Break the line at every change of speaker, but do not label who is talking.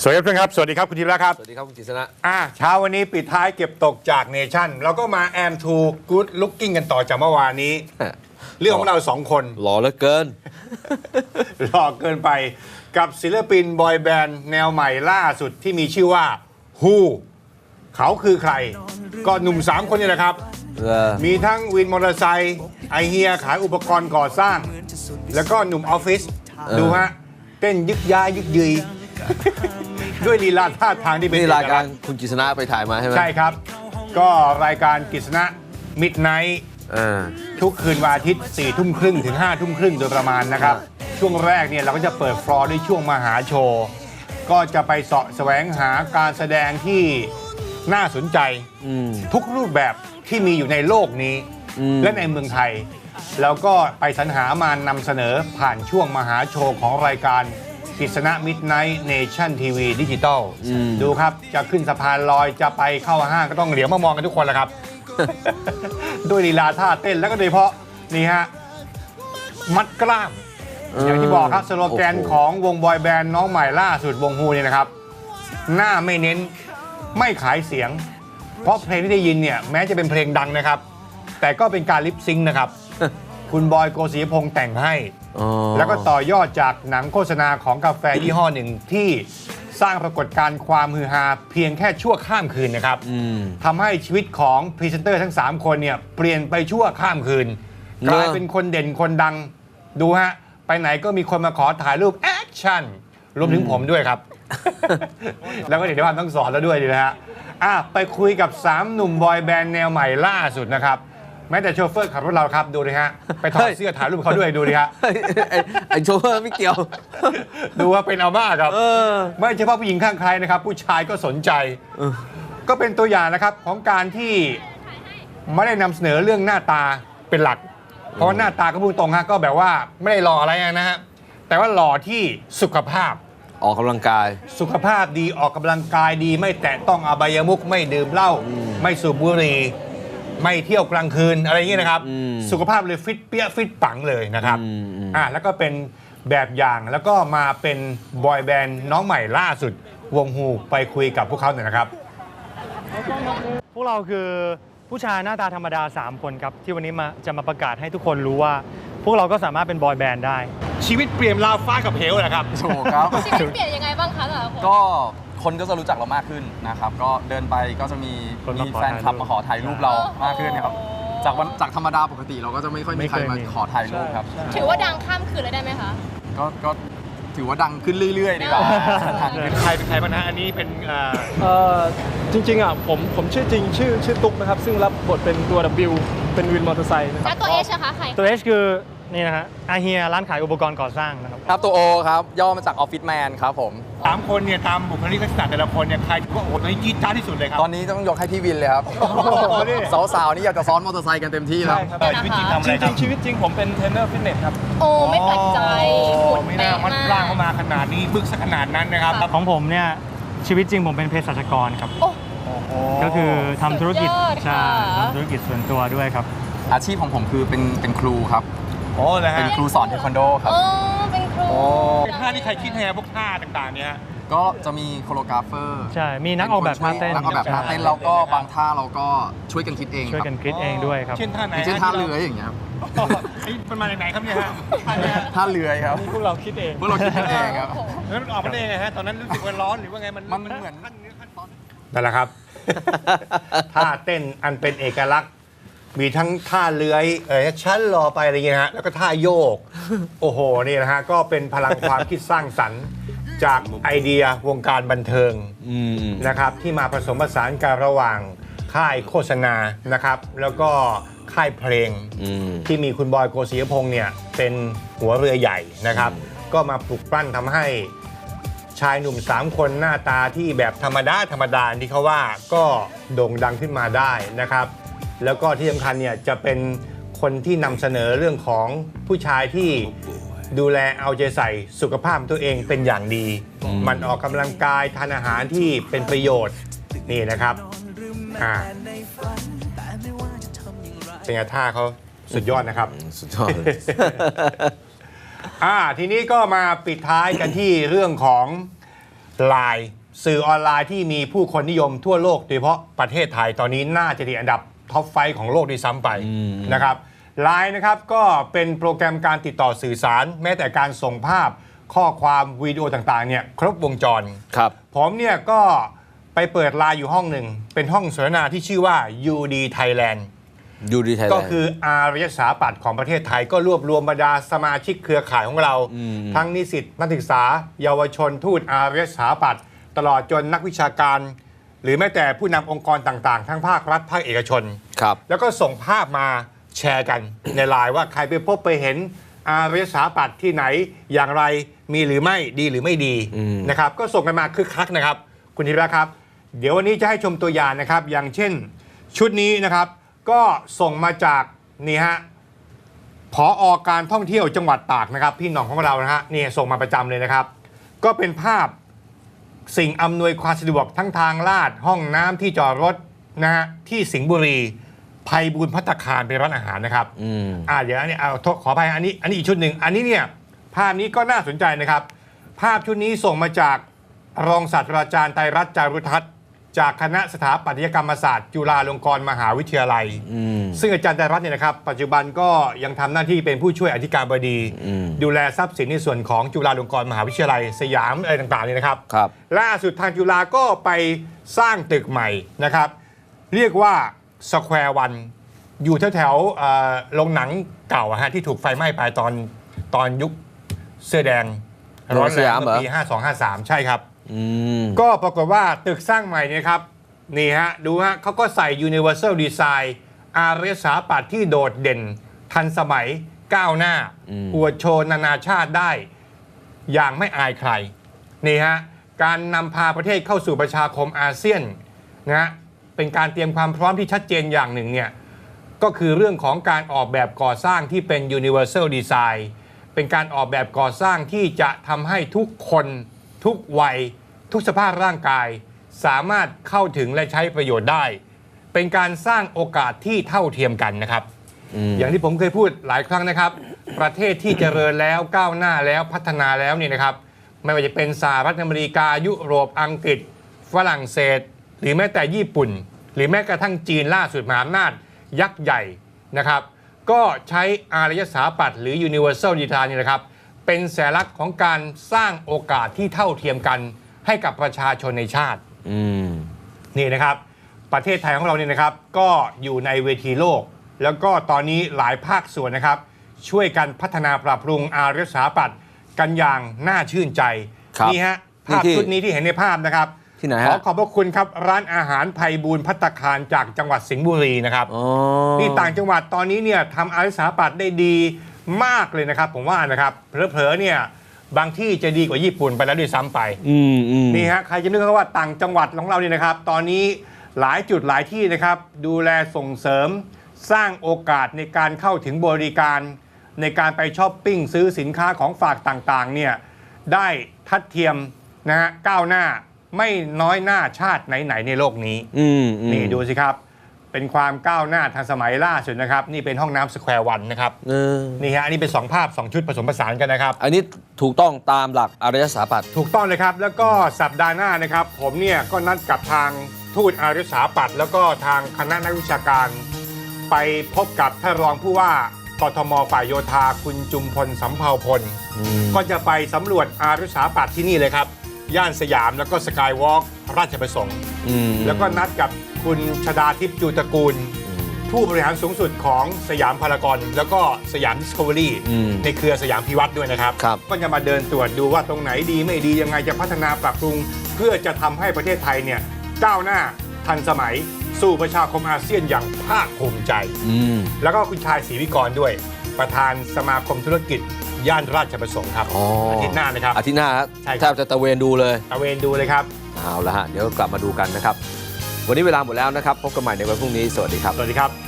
สวัสดีครับท่านครับ สวัสดีครับคุณธีระครับ
สวัสดีครับคุณกฤษณะ
อ่าเช้าวันนี้ปิดท้ายเก็บตกจากเนชั่นเราก็มาแอมทูกู๊ดลุกกิ้งกันต่อจากเมื่อวานนี้ เรื่องของเราสองคน
หล่อเหลือเกิน
หลอกเกินไปกับศิลปินบอยแบนด์แนวใหม่ล่าสุดที่มีชื่อว่า Who เขาคือใคร ก็หนุ่ม 3 คนนี่แหละครับ
เออ
มีทั้งวินมอเตอร์ไซค์ไอเฮียขายอุปกรณ์ก่อสร้าง แล้วก็หนุ่มออฟฟิศดูฮะเต้นยึกย้ายยึกยืย ด้วยลีลาท่าทางที่เป็น
นี่ราย
เอก
กา
ลั
ร
กษณ์
คุณกฤษณะไปถ่ายมาใช่ไหม
ใช่ครับ ก็รายการกิษณะมิดไนท์
อ่า
ทุกคืนวันอาทิตย์4ี่ทุ่มครึ่งถึง5้าทุ่มครึ่งโดยประมาณนะครับ ช่วงแรกเนี่ยเราก็จะเปิดฟลอร์ด้วยช่วงมหาโชว์ ก็จะไปเสาะแสวงหาการแสดงที่น่าสนใจ
อืม
ทุกรูปแบบที่มีอยู่ในโลกนี้
อืม
และในเมืองไทย แล้วก็ไปสรรหามานำเสนอผ่านช่วงมหาโชว์ของรายการ กิษณะมิดไนท์เนชั่นทีวีดิจิตอลดูครับ จะขึ้นสะพานลอยจะไปเข้าห้างก็ต้องเหลียวมามองกันทุกคนแหละครับ ด้วยลีลาท่าเต้นแล้วก็โดยเฉพาะนี่ฮะ มัดกล้าม อย่างที่บอกครับ สโลแกนของวงบอยแบนด์น้องใหม่ล่าสุดวงฮูเนี่ยนะครับ หน้าไม่เน้นไม่ขายเสียง เพราะเพลงที่ได้ยินเนี่ยแม้จะเป็นเพลงดังนะครับ แต่ก็เป็นการลิปซิงค์นะครับ คุณบอยโกศิยพงษ์แต่งให้
อ๋อ
แล้วก็ต่อยอดจากหนังโฆษณาของกาแฟยี่ห้อหนึ่งที่สร้างปรากฏการณ์ความฮือฮาเพียงแค่ชั่วข้ามคืนนะครับ
อืม
ทำให้ชีวิตของพรีเซนเตอร์ทั้ง 3 คนเนี่ยเปลี่ยนไปชั่วข้ามคืน
เนอะ
กลายเป็นคนเด่นคนดังดูฮะ ไปไหนก็มีคนมาขอถ่ายรูปแอคชั่นรวมถึงผมด้วยครับ แล้วก็เดี๋ยวว่าต้องสอนแล้วด้วยดีนะฮะอะไปคุยกับ 3 หนุ่มบอยแบนด์แนวใหม่ล่าสุดนะครับ แม้แต่โชเฟอร์ขับรถเราครับดูดิฮะไปถอดเสื้อถ่ายรูปเขาด้วยดูดิฮะ
เฮ้ยไอ้ไอ้โชเฟอร์ไม่เกี่ยว
ดูว่าเป็นเอามากครับ
เออ
ไม่เฉพาะผู้หญิงข้างใครนะครับ ผู้ชายก็สนใจ
เออ
ก็เป็นตัวอย่างนะครับของการที่ไม่ได้นำเสนอเรื่องหน้าตาเป็นหลัก เพราะว่าหน้าตาก็พูดตรงฮะก็แบบว่าไม่ได้หล่ออะไรนะฮะแต่ว่าหล่อที่สุขภาพ
ออกกำลังกาย
สุขภาพดีออกกำลังกายดี ไม่แตะต้องอบายมุขไม่ดื่มเหล้าไม่สูบบุหรี่ ไม่เที่ยวกลางคืนอะไรอย่างนี้นะครับ
อืม
สุขภาพเลยฟิตเปี้ยฟิตปังเลยนะครับ
อืมอืม
อะแล้วก็เป็นแบบอย่างแล้วก็มาเป็นบอยแบนด์น้องใหม่ล่าสุดวงฮูไปคุยกับพวกเขาหน่อยนะครับ
พวกเราคือผู้ชายหน้าตาธรรมดา 3 คนครับ ที่วันนี้มาจะมาประกาศให้ทุกคนรู้ว่า พวกเราก็สามารถเป็นบอยแบนด์ได้
ชีวิตเปลี่ยนราวฟ้ากับเหวแหละครับ
ถูกครับ
ชีวิตเปลี่ยนยังไงบ้างคะแต่ละคน
ก็ คนก็จะรู้จักเรามากขึ้นนะครับ ก็เดินไปก็จะมี
คนมา
มี
ขอ
แฟนคลับ
ถ่ายรูป
มาขอถ่ายรูปเรามากขึ้นนะครับ จากวันจากธรรมดาปกติเราก็จะไม่ค่อย
ไม่
มีใคร
เคย
มา
มี
ขอถ่ายรูปครับ
ถือว่าดังข้ามคืนเลยได้ไหมคะ
ก็ก็ถือว่าดังขึ้นเรื่อยๆดีกว่าดังขึ้น
ใครเป็นใครบ้างนะอันนี้เป็นเอ่อ
เอ่อจริงๆอะผมผมชื่อจริงชื่อชื่อตุ๊กนะครับ ซึ่งรับบทเป็นตัว W เป็นวินมอเตอร์ไซค์นะครั
แล้วตัวเอชนะคะใคร
ตัว H คือนี่นะฮะอาเฮียร้านขายอุปกรณ์ก่อสร้างนะครับ
ครับตัวโอครับย่อมาจากออฟฟิศแมนครับผม
สามคนเนี่ยตามบุคลิกลักษณะแต่ละคนเนี่ยใครถือว่าโอ้โหตอนนี้จี๊ดจ้าดที่สุดเลยครับ
ตอนนี้ต้องยกให้พี่วินเลยครับ
นี่
สาวๆนี่อยากจะซ้อนมอเตอร์ไซค์กันเต็มที่แล้ว
ใช่ครับ
เออชีวิตจริงทำอะไร
จ
ค
ริ
รับ
งๆชีวิตจริงผมเป็นเทรนเนอร์ฟิตเนสครับ
โอ้ไม่แปลกใจ
โอ้
หุ่น
ไม่
เป๊ะ
น่ามัด
มาก
ร่างเข้ามาขนาดนี้บึกสักขนาดนั้นนะครับ
ของผมเนี่ยชีวิตจริงผมเป็นเภสัชกรครับ
โอ้
ก็คือทำธุรกิจ
สุดยอด
ใช่
ค่ะ
ทำธุรกิจส่วนตัวด้วยครับ
อาชีพของผมคือเป็นเป็นครูครับ
โอ้เลย
เป็น
ฮะ
ครูสอนเทควันโดครับ
เออ เป็นครู
ท่าที่ใครคิดแฮพวกท่าต่างๆเนี่ยฮะ
ก็จะมีโคโรกราฟเฟอร์
ใช่ มีนักออกแบบท่าเต้น
นักออกแบบท่าเต้นแล้วก็บางท่าเราก็ช่วยกันคิดเอง
ช่วยกันคิดเองด้วยครับ
เช่นท่าไหน
อย่างเช่นท่าเรืออย่างเงี้ยครับ
นี่มันมาจากไหนครับเนี่ยฮะท่าเนี่ยฮะ
ท่าเรือครับ
พวกเราคิดเอง
พวกเราคิดกันเองครับ
แล้วมันออกมาได้ยังไงฮะ ตอนนั้นรู้สึกว่าร้อนหรือว่าไง มัน
มันเหมือน
นั่นแหละครับ ท่าเต้นอันเป็นเอกลักษณ์ มีทั้งท่าเลื้อยเออชั้นรอไปอะไรอย่างเงี้ยฮะแล้วก็ท่าโยก โอ้โหนี่นะฮะก็เป็นพลังความคิดสร้างสรรค์ จากไอเดียวงการบันเทิง
อืมอืม
นะครับ ที่มาผสมผสานกันระหว่างค่ายโฆษณานะครับ แล้วก็ค่ายเพลง
อืม
ที่มีคุณบอยโกศิยพงษ์เนี่ยเป็นหัวเรือใหญ่นะครับ ก็มาปลุกปั้นทำให้ชายหนุ่ม 3 คนหน้าตาที่แบบธรรมดาธรรมดาที่เขาว่าก็โด่งดังขึ้นมาได้นะครับ แล้วก็ที่สำคัญเนี่ยจะเป็นคนที่นำเสนอเรื่องของผู้ชายที่ดูแลเอาใจใส่สุขภาพตัวเองเป็นอย่างดี มันออกกำลังกายทานอาหารที่เป็นประโยชน์นี่นะครับอ่าเป็นไงท่าเขาสุดยอดนะครับ
สุดยอดเลย
อ่าทีนี้ก็มาปิดท้ายกันที่เรื่องของไลน์สื่อออนไลน์ที่มีผู้คนนิยมทั่วโลกโดยเฉพาะประเทศไทยตอนนี้น่าจะติดอันดับ ท็อปไฟของโลกด้วยซ้ำไปนะครับไลน์นะครับก็เป็นโปรแกรมการติดต่อสื่อสาร แม้แต่การส่งภาพข้อความวิดีโอต่างๆเนี่ยครบวงจร
ครับ
ผมเนี่ยก็ไปเปิดไลน์อยู่ห้องหนึ่ง เป็นห้องสนทนาที่ชื่อว่า UD Thailand
ยูดีไทยแลนด์
ก็คืออารยสถาปัตย์ของประเทศไทยก็รวบรวมบรรดาสมาชิกเครือข่ายของเรา ทั้งนิสิตนักศึกษา เยาวชนทูตอารยสถาปัตย์ตลอดจนนักวิชาการ หรือแม้แต่ผู้นำองค์กรต่างๆ ทั้งภาครัฐภาคเอกชน
ครับ
แล้วก็ส่งภาพมาแชร์กัน ในไลน์ว่าใครไปพบไปเห็นอารยสถาปัตย์ที่ไหนอย่างไรมีหรือไม่ดีหรือไม่ดี
อืม
นะครับ ก็ส่งกันมาคึกคักนะครับ คุณธีระครับ เดี๋ยววันนี้จะให้ชมตัวอย่างนะครับ อย่างเช่น ชุดนี้นะครับ ก็ส่งมาจากนี่ฮะผออการท่องเที่ยวจังหวัดตากนะครับ พี่หน้องของเรานะฮะนี่ส่งมาประจำเลยนะครับ ก็เป็นภาพ สิ่งอำนวยความสะดวกทั้งทางลาดห้องน้ำที่จอดรถนะฮะที่สิงห์บุรีภัยบูลย์พัตตาคารเป็นร้านอาหารนะครับ
อืม
อ่าเดี๋ยวอันนี้เอาโทษขออภัยอันนี้อันนี้อีกชุดหนึ่งอันนี้เนี่ยภาพนี้ก็น่าสนใจนะครับ ภาพชุดนี้ส่งมาจากรองศาสตราจารย์ไตรรัตน์จารุทัศน์ จากคณะสถาปัตยกรรมศาสตร์ จุฬาลงกรณ์มหาวิทยาลัย
อืม
ซึ่งอาจารย์ไตรรัตน์เนี่ยนะครับ ปัจจุบันก็ยังทำหน้าที่เป็นผู้ช่วยอธิการบดี
อืม
ดูแลทรัพย์สินในส่วนของจุฬาลงกรณ์มหาวิทยาลัย สยามอะไรต่างๆเนี่ยนะครับ
ครับ
ล่าสุดทางจุฬาก็ไปสร้างตึกใหม่นะครับ เรียกว่าสแควร์วันอยู่แถวๆเอ่อโรงหนังเก่าอะฮะที่ถูกไฟไหม้ไปตอนตอนยุคเสื้อแดงร้อน
ส
แรง
ยามเหร
เมื่
อ
อปี 5253 ใช่ครับ
อืม
ก็ปรากฏว่าตึกสร้างใหม่เนี่ยครับ นี่ฮะ ดูฮะเขาก็ใส่ Universal Design อารยสถาปัตย์ที่โดดเด่น ทันสมัยก้าวหน้า
อืม
อวดโชว์นานาชาติได้ อย่างไม่อายใคร นี่ฮะ การนำพาประเทศเข้าสู่ประชาคมอาเซียนนะฮะเป็นการเตรียมความพร้อมที่ชัดเจนอย่างหนึ่งเนี่ยก็คือเรื่องของการออกแบบก่อสร้างที่เป็น universal design เป็นการออกแบบก่อสร้างที่จะทำให้ทุกคน ทุกวัย ทุกสภาพร่างกาย สามารถเข้าถึงและใช้ประโยชน์ได้ เป็นการสร้างโอกาสที่เท่าเทียมกันนะครับ
อืม
อย่างที่ผมเคยพูดหลายครั้งนะครับ ประเทศที่เจริญแล้วก้าวหน้าแล้วพัฒนาแล้วเนี่ยนะครับ ไม่ว่าจะเป็นสหรัฐอเมริกา ยุโรปอังกฤษ ฝรั่งเศส หรือแม้แต่ญี่ปุ่น หรือแม้กระทั่งจีนล่าสุดมหาอำนาจยักษ์ใหญ่นะครับ ก็ใช้อารยสถาปัตย์หรือ Universal Design นี่นะครับ เป็นสัญลักษณ์ของการสร้างโอกาสที่เท่าเทียมกันให้กับประชาชนในชาติ
อืม
นี่นะครับ ประเทศไทยของเราเนี่ยนะครับ ก็อยู่ในเวทีโลก แล้วก็ตอนนี้หลายภาคส่วนนะครับ ช่วยกันพัฒนาปรับปรุงอารยสถาปัตย์กันอย่างน่าชื่นใจ
ครับ
นี่ฮะ
นี่
ภาพ
ที่
ชุดนี้ที่เห็นในภาพนะครับ
ที่ไหน
ขอ
ฮะ
ขอบพระคุณครับ ร้านอาหารไพบูลย์พัตตาคารจากจังหวัดสิงห์บุรีนะครับ
อ๋อ
นี่ต่างจังหวัดตอนนี้เนี่ยทำอารยสถาปัตย์ได้ดี มากเลยนะครับ ผมว่านะครับเผลอๆเนี่ยบางที่จะดีกว่าญี่ปุ่นไปแล้วด้วยซ้ำไป
อืมอืม
นี่ฮะใครจะนึกว่าต่างจังหวัดของเราเนี่ยนะครับ ตอนนี้หลายจุดหลายที่นะครับ ดูแลส่งเสริม สร้างโอกาสในการเข้าถึงบริการ ในการไปช้อปปิ้งซื้อสินค้าของฝากต่างๆเนี่ยได้ทัดเทียมนะฮะก้าวหน้าไม่น้อยหน้าชาติไหนๆในโลกนี้
อืมอืม
นี่ดูสิครับ เป็นความก้าวหน้าทันสมัยล่าสุดนะครับ นี่เป็นห้องน้ำสแควร์วันนะครับ
เออ
นี่ฮะอันนี้เป็น 2 ภาพ 2 ชุดผสมผสานกันนะครับ
อันนี้ถูกต้องตามหลักอารยสถาปัตย์
ถูกต้องเลยครับ แล้วก็สัปดาห์หน้านะครับ ผมเนี่ยก็นัดกับทางทูตอารยสถาปัตย์แล้วก็ทางคณะนักวิชาการ ไปพบกับท่านรองผู้ว่ากทมฝ่ายโยธาคุณจุมพลสำเภาพล ก็จะไปสำรวจอารยสถาปัตย์ที่นี่เลยครับ ย่านสยามแล้วก็สกายวอล์กราชประสงค์
อืม
แล้วก็นัดกับคุณชดาทิพย์จูตระกูล ผู้บริหารสูงสุดของสยามพารากอนแล้วก็สยามดิสคัฟเวอรี่
อืม
ในเครือสยามพิวัตรด้วยนะครับ
ครับ
ก็จะมาเดินตรวจดูว่าตรงไหนดีไม่ดียังไงจะพัฒนาปรับปรุง เพื่อจะทำให้ประเทศไทยเนี่ยก้าวหน้าทันสมัยสู่ประชาคมอาเซียนอย่างภาคภูมิใจ
อืม
แล้วก็คุณชายศรีวิกรด้วย ประธานสมาคมธุรกิจ ย่านราชประสงค์ครับ
อ๋ออ
ทิตย์หน้านะครับ
อาทิตย์หน้าฮะ
ใช่ครับ
แทบจะตะเวนดูเลย
ตะเวนดูเลยครับ
เอาละฮะ เดี๋ยวกลับมาดูกันนะครับ วันนี้เวลาหมดแล้วนะครับ พบกันใหม่ในวันพรุ่งนี้ สวัสดีครับ
สวัสดีครับ